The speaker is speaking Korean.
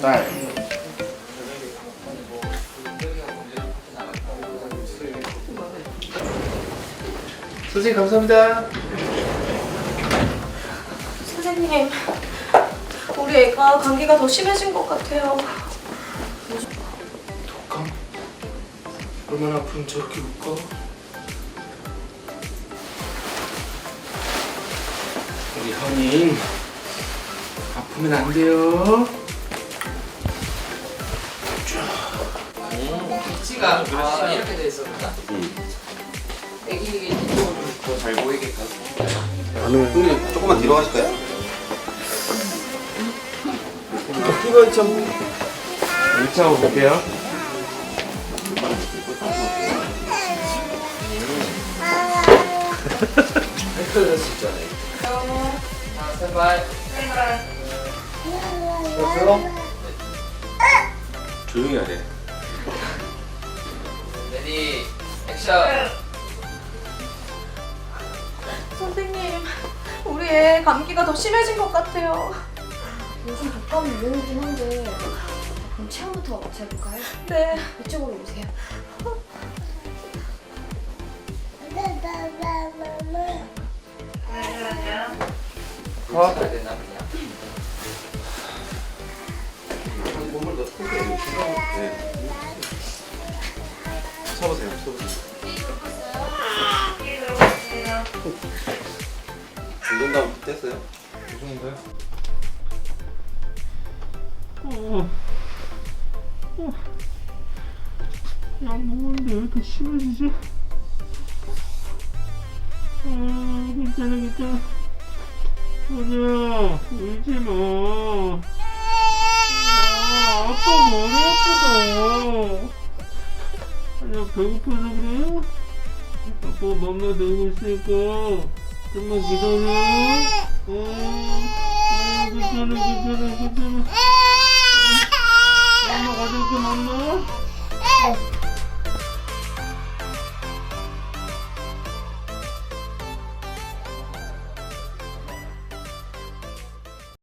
딸. 선생님 감사합니다. 선생님, 우리 애가 감기가 더 심해진 것 같아요. 독감? 얼마나 아프면 저렇게 웃고? 우리 현인 아프면 안 돼요. 위치가 아, 이렇게 돼 있었구나. 애기 이쪽으로 더 잘 보이게끔. 형님 조금만 뒤로 가실까요? 이거 좀 1차 볼게요. 수 있잖아요. 자, 스탠바이. 조용히 하래. 레디, 액션. 선생님, 우리 애 감기가 더 심해진 것 같아요. 요즘 독감이 유행이긴 한데 그럼 체험부터 재볼까요? 네. 이쪽으로 오세요. 컷. 잘 되나 그냥. 몸을 더 크게 서보세요 서보세요 운동감 됐어요? 약 먹었는데 왜 이렇게 심해지지? 아, 괜찮아, 괜찮아. 아니야, 울지 마. 배고파서 그래요? 아빠 맘마 놀고 있으니까 좀만 기다려. 어, 어 괜찮아 괜찮아 괜찮아. 엄마 가져올게 맘마.